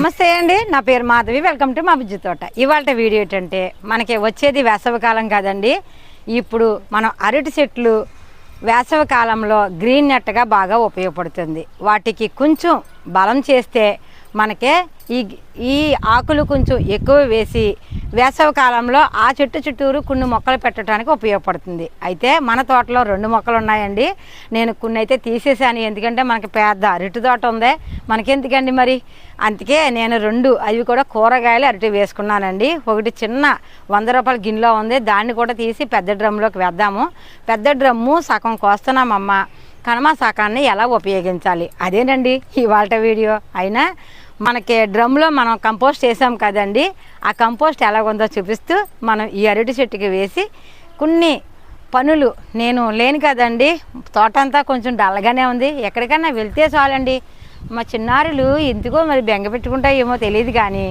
నమస్తే అండి. నా పేరు మాధవి. వెల్కమ్ టు మా బుజ్జి తోట. ఇవాళ వీడియో ఏంటంటే మనకి వచ్చేది వేసవికాలం కాదండి. ఇప్పుడు మనం అరటి చెట్లు వేసవికాలంలో గ్రీన్ నెట్గా బాగా ఉపయోగపడుతుంది. వాటికి కొంచెం బలం చేస్తే మనకే ఈ ఈ ఆకులు కొంచెం ఎక్కువ వేసి వేసవి కాలంలో ఆ చెట్టు చుట్టూరు కొన్ని మొక్కలు పెట్టడానికి ఉపయోగపడుతుంది. అయితే మన తోటలో రెండు మొక్కలు ఉన్నాయండి. నేను కొన్ని అయితే తీసేసాను ఎందుకంటే మనకి పెద్ద అరటి తోట ఉంది. మనకెందుకండి మరి? అందుకే నేను రెండు అవి కూడా కూరగాయలు అరటి వేసుకున్నానండి. ఒకటి చిన్న వంద రూపాయల గిన్నెలో ఉంది. దాన్ని కూడా తీసి పెద్ద డ్రమ్లోకి వేద్దాము. పెద్ద డ్రమ్ము సగం కోస్తున్నామమ్మ. కనుమ ఎలా ఉపయోగించాలి? అదేనండి ఇవాళ వీడియో. అయినా మనకి డ్రమ్లో మనం కంపోస్ట్ చేసాం కదండి ఆ కంపోస్ట్ ఎలాగుందో చూపిస్తూ మనం ఈ అరటి చెట్టుకి వేసి కొన్ని పనులు. నేను లేను కదండి తోట అంతా కొంచెం డల్గానే ఉంది. ఎక్కడికైనా వెళ్తే చాలండి. మా చిన్నారులు ఎందుకో మరి బెంగ పెట్టుకుంటాయేమో తెలియదు కానీ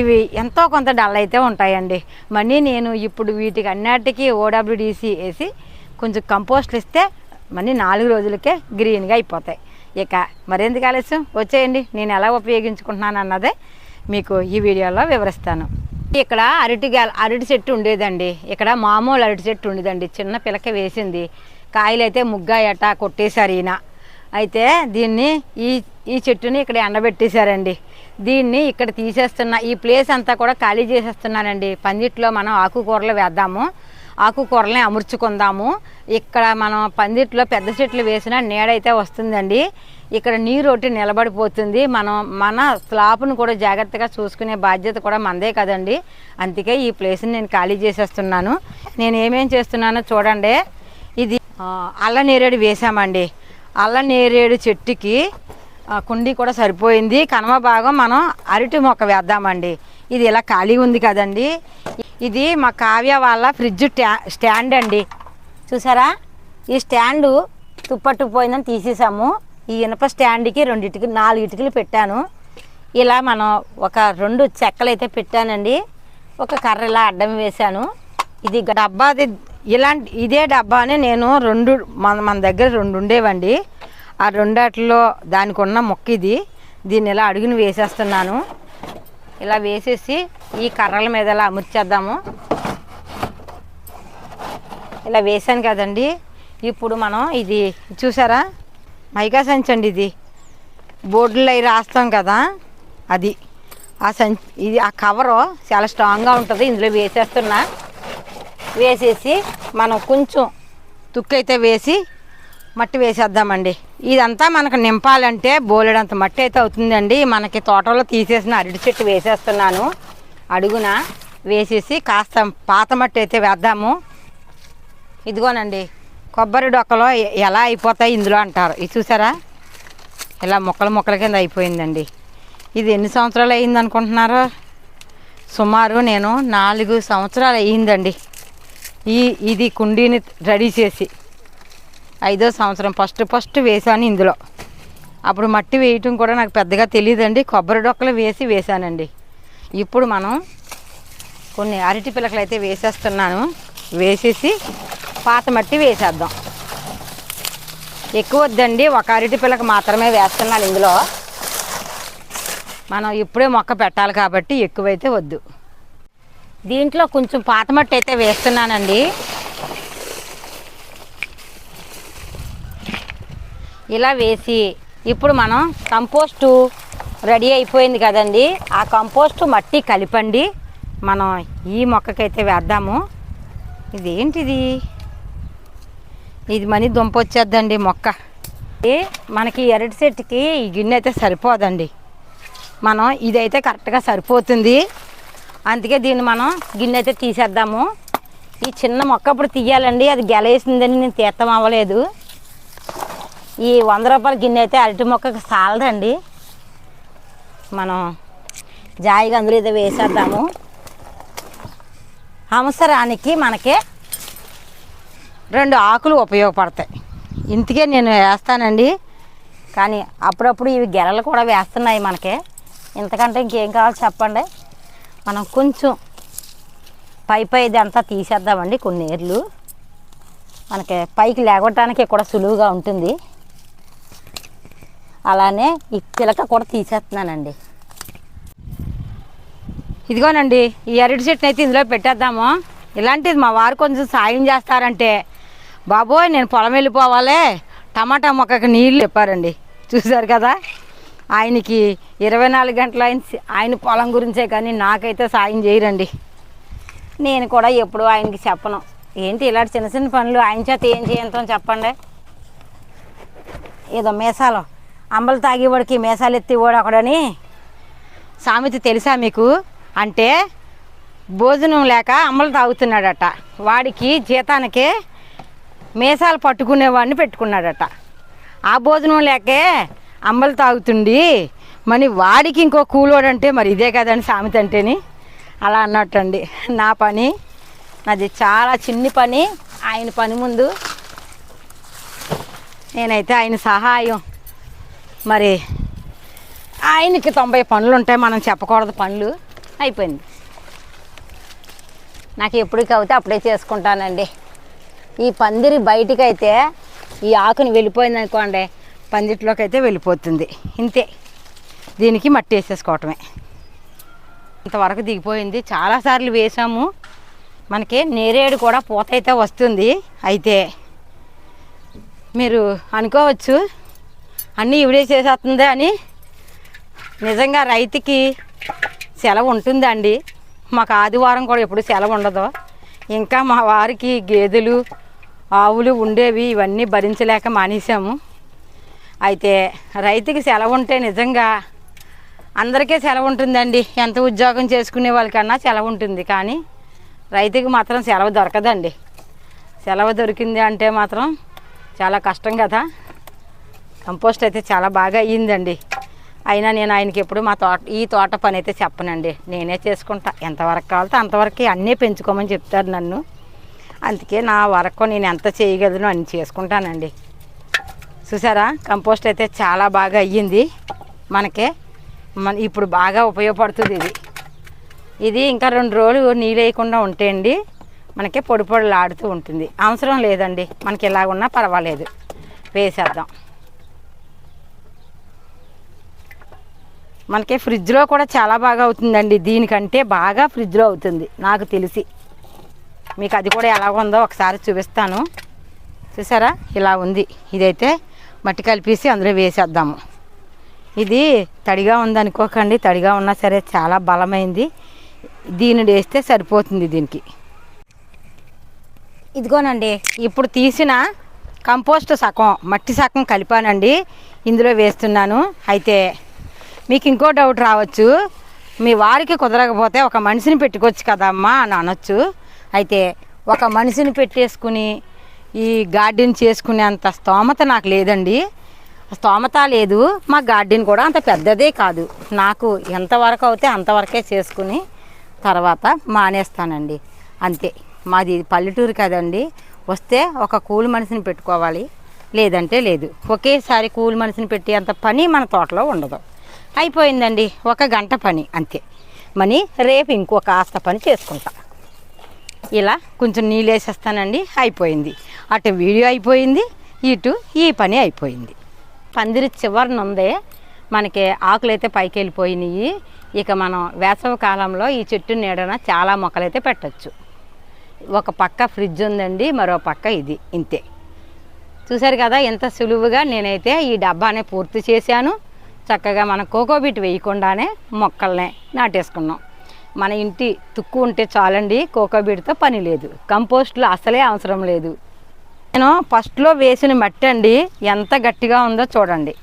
ఇవి ఎంతో కొంత డల్ అయితే ఉంటాయండి. మళ్ళీ నేను ఇప్పుడు వీటికి అన్నిటికీ ఓడబ్ల్యూడిసి వేసి కొంచెం కంపోస్ట్లు ఇస్తే మళ్ళీ నాలుగు రోజులకే గ్రీన్గా అయిపోతాయి. ఇక మరెందుకు ఆలస్యం? వచ్చేయండి. నేను ఎలా ఉపయోగించుకుంటున్నాను అన్నదే మీకు ఈ వీడియోలో వివరిస్తాను. ఇక్కడ అరటి అరటి చెట్టు ఉండేదండి. ఇక్కడ మామూలు అరటి చెట్టు ఉండేదండి. చిన్న పిలక వేసింది. కాయలు అయితే ముగ్గాయట కొట్టేశారు ఈయన. అయితే దీన్ని ఈ ఈ చెట్టుని ఇక్కడ ఎండబెట్టేశారండి. దీన్ని ఇక్కడ తీసేస్తున్నా ఈ ప్లేస్ అంతా కూడా ఖాళీ చేసేస్తున్నానండి పందిట్లో మనం ఆకుకూరలు వేద్దాము. ఆకుకూరల్ని అమర్చుకుందాము. ఇక్కడ మనం పందిట్లో పెద్ద చెట్లు వేసిన నీడైతే వస్తుందండి. ఇక్కడ నీరు ఒకటి నిలబడిపోతుంది. మనం మన స్లాబ్ను కూడా జాగ్రత్తగా చూసుకునే బాధ్యత కూడా మనదే కదండి. అందుకే ఈ ప్లేస్ని నేను ఖాళీ చేసేస్తున్నాను. నేను ఏమేం చేస్తున్నానో చూడండి. ఇది అల్ల నేరేడు వేసామండి. అల్ల నేరేడు చెట్టుకి కుండీ కూడా సరిపోయింది. కనమ భాగం మనం అరటి మొక్క వేద్దామండి. ఇది ఇలా ఖాళీ ఉంది కదండి. ఇది మా కావ్య వాళ్ళ ఫ్రిడ్జ్ స్టాండ్ అండి. చూసారా? ఈ స్టాండు తుప్పట్టుకుపోయిందని తీసేసాము. ఈ ఇనప స్టాండ్కి రెండు ఇటుకలు నాలుగు ఇటుకలు పెట్టాను. ఇలా మనం ఒక రెండు చెక్కలు అయితే పెట్టానండి. ఒక కర్ర ఇలా అడ్డం వేశాను. ఇది డబ్బాది ఇలాంటి ఇదే డబ్బాని నేను రెండు మన మన దగ్గర రెండు ఉండేవండి. ఆ రెండాటిలో దానికి ఉన్న మొక్క ఇది దీన్ని ఇలా అడుగుని వేసేస్తున్నాను. ఇలా వేసేసి ఈ కర్రల మీద ఇలా అమర్చేద్దాము. ఇలా వేసాను కదండి. ఇప్పుడు మనం ఇది చూసారా? మైకా సంచి అండి ఇది. బోర్డులో అవి రాస్తాం కదా అది. ఆ సంచి ఇది ఆ కవరు చాలా స్ట్రాంగ్గా ఉంటుంది. ఇందులో వేసేస్తున్నా. వేసేసి మనం కొంచెం తుక్కు అయితే వేసి మట్టి వేసేద్దామండి. ఇదంతా మనకు నింపాలంటే బోలెడంత మట్టి అయితే అవుతుందండి. మనకి తోటలో తీసేసిన అరటి చెట్టు వేసేస్తున్నాను. అడుగున వేసేసి కాస్త పాత మట్టి అయితే వేద్దాము. ఇదిగోనండి కొబ్బరి డొక్కలో ఎలా అయిపోతాయి ఇందులో అంటారు. ఇది చూసారా? ఇలా మొక్కలు మొక్కల కింద అయిపోయిందండి. ఇది ఎన్ని సంవత్సరాలు అయ్యింది అనుకుంటున్నారు? సుమారు నేను నాలుగు సంవత్సరాలు అయ్యిందండి. ఈ ఇది కుండీని రెడీ చేసి ఐదో సంవత్సరం. ఫస్ట్ ఫస్ట్ వేసాను ఇందులో. అప్పుడు మట్టి వేయటం కూడా నాకు పెద్దగా తెలియదండి కొబ్బరి డొక్కలు వేసి వేశానండి. ఇప్పుడు మనం కొన్ని అరటి పిలకలు అయితే వేసేస్తున్నాను. వేసేసి పాత మట్టి వేసేద్దాం. ఎక్కువ వద్దండి. ఒక అరటి పిల్లక మాత్రమే వేస్తున్నాను ఇందులో. మనం ఇప్పుడే మొక్క పెట్టాలి కాబట్టి ఎక్కువైతే వద్దు. దీంట్లో కొంచెం పాత మట్టి అయితే వేస్తున్నానండి. ఇలా వేసి ఇప్పుడు మనం కంపోస్టు రెడీ అయిపోయింది కదండి. ఆ కంపోస్టు మట్టి కలిపండి. మనం ఈ మొక్కకైతే వేద్దాము. ఇది ఏంటిది ఇది మనీ దుంప వచ్చేద్దండి మొక్క. మనకి ఎరటి చెట్టుకి ఈ గిన్నె అయితే సరిపోదండి. మనం ఇదైతే కరెక్ట్గా సరిపోతుంది. అందుకే దీన్ని మనం గిన్నె అయితే తీసేద్దాము. ఈ చిన్న మొక్క అప్పుడు తీయాలండి. అది గెలేసిందని నేను తీర్థం అవ్వలేదు. ఈ వంద రూపాయల గిన్నె అయితే అరటి మొక్కకి సాలదండి. మనం జాయిగా అందులో ఏదో వేసేద్దాము. అవసరానికి మనకి రెండు ఆకులు ఉపయోగపడతాయి. ఇంతకే నేను వేస్తానండి. కానీ అప్పుడప్పుడు ఇవి గెలలు కూడా వేస్తున్నాయి మనకి. ఇంతకంటే ఇంకేం కావాలి చెప్పండి? మనం కొంచెం పై పై ఇదంతా తీసేద్దామండి కొన్ని ఏర్లు. మనకి పైకి లేగొట్టడానికి కూడా సులువుగా ఉంటుంది. అలానే ఈ పిలక కూడా తీసేస్తున్నానండి. ఇదిగోనండి ఈ అరటి చెట్టుని అయితే ఇందులో పెట్టేద్దాము. ఇలాంటిది మా వారు కొంచెం సాయం చేస్తారంటే బాబోయ్ నేను పొలం వెళ్ళిపోవాలి. టమాటా మొక్కకి నీళ్ళు చెప్పారండి. చూశారు కదా? ఆయనకి ఇరవై నాలుగు గంటలు ఆయన ఆయన పొలం గురించే కానీ నాకైతే సాయం చేయరండి. నేను కూడా ఎప్పుడు ఆయనకి చెప్పను. ఏంటి ఇలాంటి చిన్న చిన్న పనులు ఆయన చేత ఏం చేయంతో చెప్పండి? ఏదో మేసాలు. అంబలు తాగేవాడికి మేసాలు ఎత్తివాడు ఒకడని సామెత తెలుసా మీకు? అంటే భోజనం లేక అమ్మలు తాగుతున్నాడట. వాడికి జీతానికి మేసాలు పట్టుకునేవాడిని పెట్టుకున్నాడట. ఆ భోజనం లేకే అమ్మలు తాగుతుండి మరి వాడికి ఇంకో కూలోడంటే మరి ఇదే కదండి సామెత అంటేని? అలా అన్నట్టండి. నా పని నాది చాలా చిన్ని పని ఆయన పని ముందు. నేనైతే ఆయన సహాయం. మరి ఆయనకి తొంభై పనులు ఉంటాయి మనం చెప్పకూడదు పనులు అయిపోయింది. నాకు ఎప్పుడు కవితే అప్పుడే చేసుకుంటానండి. ఈ పందిరి బయటికి అయితే ఈ ఆకుని వెళ్ళిపోయింది అనుకోండి పందిట్లోకి అయితే వెళ్ళిపోతుంది. ఇంతే. దీనికి మట్టి వేసేసుకోవటమే. ఇంతవరకు దిగిపోయింది. చాలాసార్లు వేసాము మనకి నేరేడు కూడా పూత అయితే వస్తుంది. అయితే మీరు అనుకోవచ్చు అన్నీ ఇవిడే చేసేస్తుంది అని నిజంగా రైతుకి సెలవు ఉంటుందండి. మాకు ఆదివారం కూడా ఎప్పుడు సెలవు ఉండదు. ఇంకా మా వారికి గేదెలు ఆవులు ఉండేవి ఇవన్నీ భరించలేక మానేసాము అయితే రైతుకి సెలవు ఉంటే నిజంగా అందరికీ సెలవు ఉంటుందండి. ఎంత ఉద్యోగం చేసుకునే వాళ్ళకన్నా సెలవు ఉంటుంది. కానీ రైతుకి మాత్రం సెలవు దొరకదండి. సెలవు దొరికింది అంటే మాత్రం చాలా కష్టం కదా. కంపోస్ట్ అయితే చాలా బాగా అయ్యిందండి. అయినా నేను ఆయనకి ఎప్పుడు మా తోట ఈ తోట పని అయితే చెప్పనండి. నేనే చేసుకుంటా. ఎంతవరకు కావాలితే అంతవరకు అన్నీ పెంచుకోమని చెప్తారు నన్ను. అందుకే నా వరకు నేను ఎంత చేయగలను అన్ని చేసుకుంటానండి. చూసారా? కంపోస్ట్ అయితే చాలా బాగా అయ్యింది మనకే. మన ఇప్పుడు బాగా ఉపయోగపడుతుంది ఇది. ఇది ఇంకా రెండు రోజులు నీళ్ళు వేయకుండా ఉంటే అండి మనకి పొడి పొడిలాడుతూ ఉంటుంది. అవసరం లేదండి. మనకి ఎలా ఉన్నా పర్వాలేదు. వేసేద్దాం. మనకి ఫ్రిడ్జ్లో కూడా చాలా బాగా అవుతుందండి. దీనికంటే బాగా ఫ్రిడ్జ్లో అవుతుంది నాకు తెలిసి. మీకు అది కూడా ఎలా ఉందో ఒకసారి చూపిస్తాను. చూసారా? ఇలా ఉంది. ఇదైతే మట్టి కలిపేసి అందులో వేసేద్దాము. ఇది తడిగా ఉందనుకోకండి. తడిగా ఉన్నా సరే చాలా బలమైంది. దీన్ని వేస్తే సరిపోతుంది దీనికి. ఇదిగోనండి ఇప్పుడు తీసిన కంపోస్ట్ సగం మట్టి సగం కలిపానండి. ఇందులో వేస్తున్నాను. అయితే మీకు ఇంకో డౌట్ రావచ్చు. మీ వారికి కుదరకపోతే ఒక మనిషిని పెట్టుకోవచ్చు కదమ్మా అని అనొచ్చు. అయితే ఒక మనిషిని పెట్టేసుకుని ఈ గార్డెన్ చేసుకునేంత స్తోమత నాకు లేదండి. స్తోమత లేదు. మా గార్డెన్ కూడా అంత పెద్దదే కాదు. నాకు ఎంతవరకు అవుతే అంతవరకే చేసుకుని తర్వాత మానేస్తానండి. అంతే. మాది పల్లెటూరు కదండి. వస్తే ఒక కూలి మనిషిని పెట్టుకోవాలి. లేదంటే లేదు. ఒకేసారి కూలి మనిషిని పెట్టి అంత పని మన తోటలో ఉండదు. అయిపోయిందండి. ఒక గంట పని అంతే. మని రేపు ఇంకొక ఆస్త పని చేసుకుంటా. ఇలా కొంచెం నీళ్ళు వేసేస్తానండి అయిపోయింది. అటు వీడియో అయిపోయింది ఇటు ఈ పని అయిపోయింది. పందిరి చివరిన ఉందే. మనకి ఆకులు అయితే పైకి వెళ్ళిపోయినాయి. ఇక మనం వేసవి కాలంలో ఈ చెట్టు నీడన చాలా మొక్కలైతే పెట్టచ్చు. ఒక పక్క ఫ్రిడ్జ్ ఉందండి మరో పక్క ఇది ఇంతే. చూశారు కదా ఎంత సులువుగా నేనైతే ఈ డబ్బానే పూర్తి చేశాను. చక్కగా మన కోకోబీట్ వేయకుండానే మొక్కల్ని నాటేసుకున్నాం. మన ఇంటి తుక్కు ఉంటే చాలండి కోకోబీట్తో పని లేదు. కంపోస్ట్లో అసలే అవసరం లేదు. నేను ఫస్ట్లో వేసిన మట్టి అండి ఎంత గట్టిగా ఉందో చూడండి.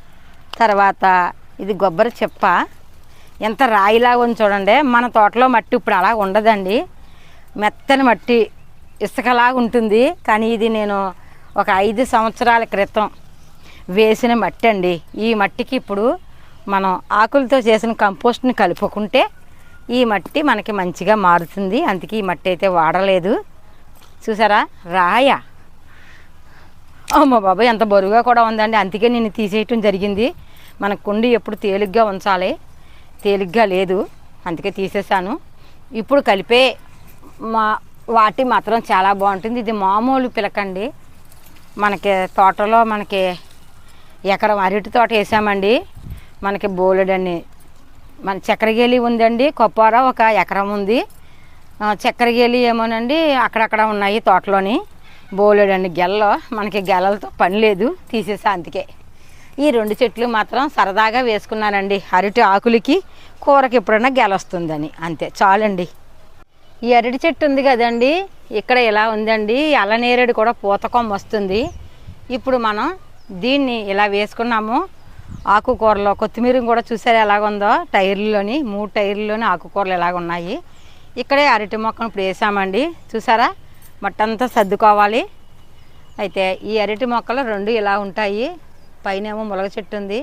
తర్వాత ఇది కొబ్బరి చెప్ప. ఎంత రాయిలాగా ఉంది చూడండి. మన తోటలో మట్టి ఇప్పుడు అలా ఉండదండి. మెత్తని మట్టి ఇసుకలాగా ఉంటుంది. కానీ ఇది నేను ఒక ఐదు సంవత్సరాల క్రితం వేసిన మట్టి అండి. ఈ మట్టికి ఇప్పుడు మనం ఆకులతో చేసిన కంపోస్ట్ని కలుపుకుంటే ఈ మట్టి మనకి మంచిగా మారుతుంది. అందుకే ఈ మట్టి అయితే వాడలేదు. చూసారా? రాయ. అమ్మ బాబా ఎంత బరువుగా కూడా ఉందండి. అందుకే నేను తీసేయటం జరిగింది. మన కుండి ఎప్పుడు తేలిగ్గా ఉంచాలి. తేలిగ్గా లేదు. అందుకే తీసేసాను. ఇప్పుడు కలిపే మా వాటి మాత్రం చాలా బాగుంటుంది. ఇది మామూలు పిలకండి. మనకి తోటలో మనకి ఎకరం అరటి తోట వేసామండి. మనకి బోలెడన్ని మన చక్రగేలి ఉందండి కొప్పార ఒక ఎకరం ఉంది. ఆ, చక్కెరగేలి ఏమోనండి అక్కడక్కడ ఉన్నాయి తోటలోని. బోలెడండి గెల్లో. మనకి గెలలతో పని లేదు తీసేసా అందుకే. ఈ రెండు చెట్లు మాత్రం సరదాగా వేసుకున్నానండి అరటి ఆకులకి కూరకి ఎప్పుడైనా గెల వస్తుందని. అంతే చాలండి. ఈ అరటి చెట్టు ఉంది కదండి ఇక్కడ ఇలా ఉందండి అల్లనేరేడు కూడా పూతకొమ్మ వస్తుంది. ఇప్పుడు మనం దీన్ని ఇలా వేసుకున్నాము ఆకుకూరలో కొత్తిమీర కూడా చూసారు ఎలాగుందో? టైర్లోని మూడు టైర్లోని ఆకుకూరలు ఎలాగ ఉన్నాయి ఇక్కడే అరటి మొక్కను ఇప్పుడు వేసామండి. చూసారా? మట్టంతా సర్దుకోవాలి. అయితే ఈ అరటి మొక్కలు రెండు ఇలా ఉంటాయి. పైన ఏమో ములగ చెట్టు ఉంది.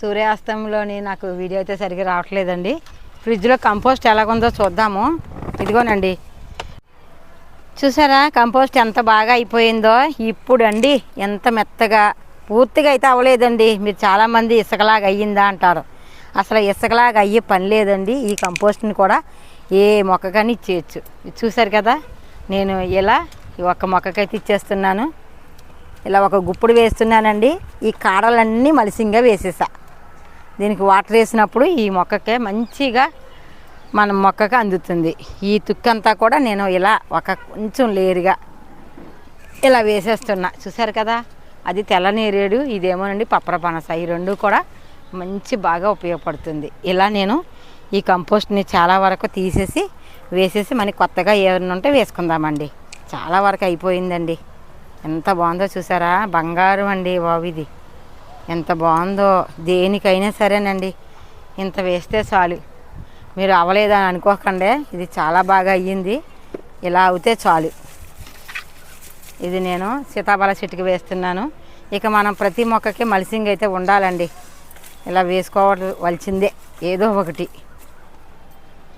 సూర్యాస్తంలోని నాకు వీడియో అయితే సరిగ్గా రావట్లేదండి. ఫ్రిడ్జ్లో కంపోస్ట్ ఎలాగుందో చూద్దాము. ఇదిగోనండి. చూసారా? కంపోస్ట్ ఎంత బాగా అయిపోయిందో? ఇప్పుడు అండి ఎంత మెత్తగా పూర్తిగా అయితే అవ్వలేదండి. మీరు చాలామంది ఇసుకలాగా అయ్యిందా అంటారు. అసలు ఇసుకలాగా అయ్యే పని లేదండి. ఈ కంపోస్ట్ని కూడా ఏ మొక్కకని ఇచ్చేయచ్చు. ఇది చూసారు కదా? నేను ఇలా ఈ ఒక్క మొక్కకైతే ఇచ్చేస్తున్నాను. ఇలా ఒక గుప్పుడు వేస్తున్నానండి. ఈ కాడలన్నీ మలిసింగా వేసేసా. దీనికి వాటర్ వేసినప్పుడు ఈ మొక్కకే మంచిగా మన మొక్కకు అందుతుంది. ఈ తుక్కంతా కూడా నేను ఇలా ఒక కొంచెం లేరుగా ఇలా వేసేస్తున్నా. చూసారు కదా? అది తెల్ల నేరేడు ఇదేమోనండి పప్పర పనస. ఈ రెండు కూడా మంచి బాగా ఉపయోగపడుతుంది. ఇలా నేను ఈ కంపోస్ట్ని చాలా వరకు తీసేసి వేసేసి మనకి కొత్తగా ఏమైనా ఉంటే వేసుకుందామండి. చాలా వరకు అయిపోయిందండి. ఎంత బాగుందో చూసారా? బంగారం అండి బాబు ఇది. ఎంత బాగుందో దేనికైనా సరేనండి. ఇంత వేస్తే చాలు. మీరు అవ్వలేదని అనుకోకండి. ఇది చాలా బాగా అయ్యింది. ఇలా అవుతే చాలు. ఇది నేను సీతాఫల చెట్టుకి వేస్తున్నాను. ఇక మనం ప్రతి మొక్కకి మలిసింగ్ అయితే ఉండాలండి. ఇలా వేసుకోవలసిందే ఏదో ఒకటి.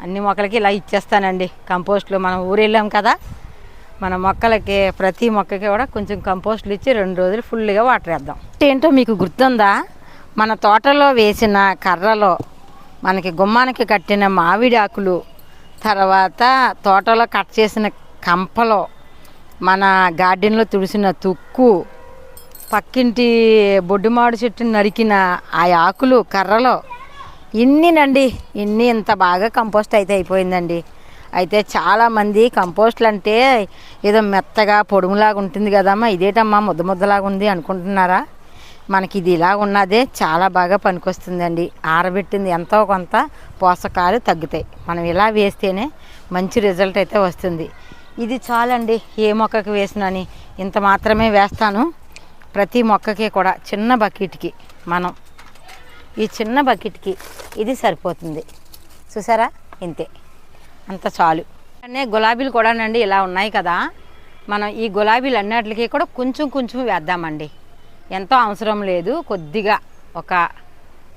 అన్ని మొక్కలకి ఇలా ఇచ్చేస్తానండి. కంపోస్ట్లు మనం ఊరు వెళ్ళాం కదా మన మొక్కలకి ప్రతి మొక్కకి కూడా కొంచెం కంపోస్ట్లు ఇచ్చి రెండు రోజులు ఫుల్గా వాటర్ వేద్దాం. ఏంటో మీకు గుర్తుందా? మన తోటలో వేసిన కర్రలో మనకి గుమ్మానికి కట్టిన మామిడి ఆకులు తర్వాత తోటలో కట్ చేసిన కంపలో మన గార్డెన్లో తుడిసిన తుక్కు పక్కింటి బొడ్డుమాడు చెట్టు నరికిన ఆ ఆకులు కర్రలో ఇన్నినండి ఇన్ని ఇంత బాగా కంపోస్ట్ అయితే అయిపోయిందండి. అయితే చాలామంది కంపోస్ట్లు అంటే ఏదో మెత్తగా పొడుములాగా ఉంటుంది కదమ్మా ఇదేటమ్మా ముద్ద ముద్దలాగా ఉంది అనుకుంటున్నారా? మనకి ఇది ఇలా ఉన్నదే చాలా బాగా పనికొస్తుందండి. ఆరబెట్టింది ఎంతో కొంత పోషకాలు తగ్గుతాయి. మనం ఇలా వేస్తేనే మంచి రిజల్ట్ అయితే వస్తుంది. ఇది చాలండి ఏ మొక్కకి వేసినని. ఇంత మాత్రమే వేస్తాను. ప్రతి మొక్కకి కూడా చిన్న బకెట్కి మనం. ఈ చిన్న బకెట్కి ఇది సరిపోతుంది. చూసారా? ఇంతే. అంత చాలు. అనే గులాబీలు కూడానండి ఇలా ఉన్నాయి కదా. మనం ఈ గులాబీలు అన్నిటికీ కూడా కొంచెం కొంచెం వేద్దామండి. ఎంతో అవసరం లేదు కొద్దిగా ఒక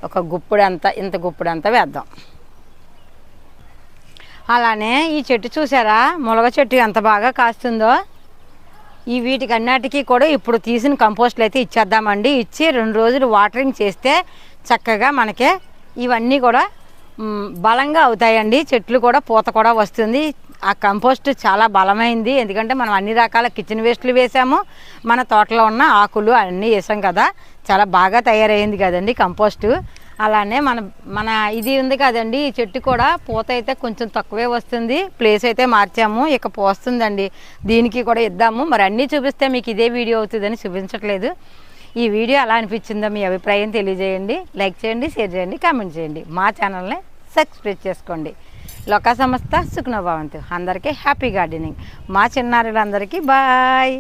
ఒక గుప్పుడంత ఇంత గుప్పుడంత వేద్దాం. అలానే ఈ చెట్టు చూసారా? ములగ చెట్టు ఎంత బాగా కాస్తుందో. ఈ వీటికి అన్నిటికీ కూడా ఇప్పుడు తీసిన కంపోస్ట్లు అయితే ఇచ్చేద్దామండి. ఇచ్చి రెండు రోజులు వాటరింగ్ చేస్తే చక్కగా మనకి ఇవన్నీ కూడా బలంగా అవుతాయండి. చెట్లు కూడా పూత కూడా వస్తుంది. ఆ కంపోస్ట్ చాలా బలమైంది. ఎందుకంటే మనం అన్ని రకాల కిచెన్ వేస్ట్లు వేసాము. మన తోటలో ఉన్న ఆకులు అన్నీ వేసాం కదా. చాలా బాగా తయారైంది కదండి కంపోస్టు. అలానే మన మన ఇది ఉంది కదండి ఈ చెట్టు కూడా పూత అయితే కొంచెం తక్కువే వస్తుంది. ప్లేస్ అయితే మార్చాము ఇక పోస్తుందండి. దీనికి కూడా ఇద్దాము. మరి అన్నీ చూపిస్తే మీకు ఇదే వీడియో అవుతుందని చూపించట్లేదు. ఈ వీడియో ఎలా అనిపించిందో మీ అభిప్రాయం తెలియజేయండి. లైక్ చేయండి షేర్ చేయండి కామెంట్ చేయండి. మా ఛానల్ని సబ్స్క్రైబ్ చేసుకోండి. లోకా సంస్థ సుఖ్నభావంతు అందరికీ హ్యాపీ గార్డెనింగ్ మా చిన్నారులందరికీ బాయ్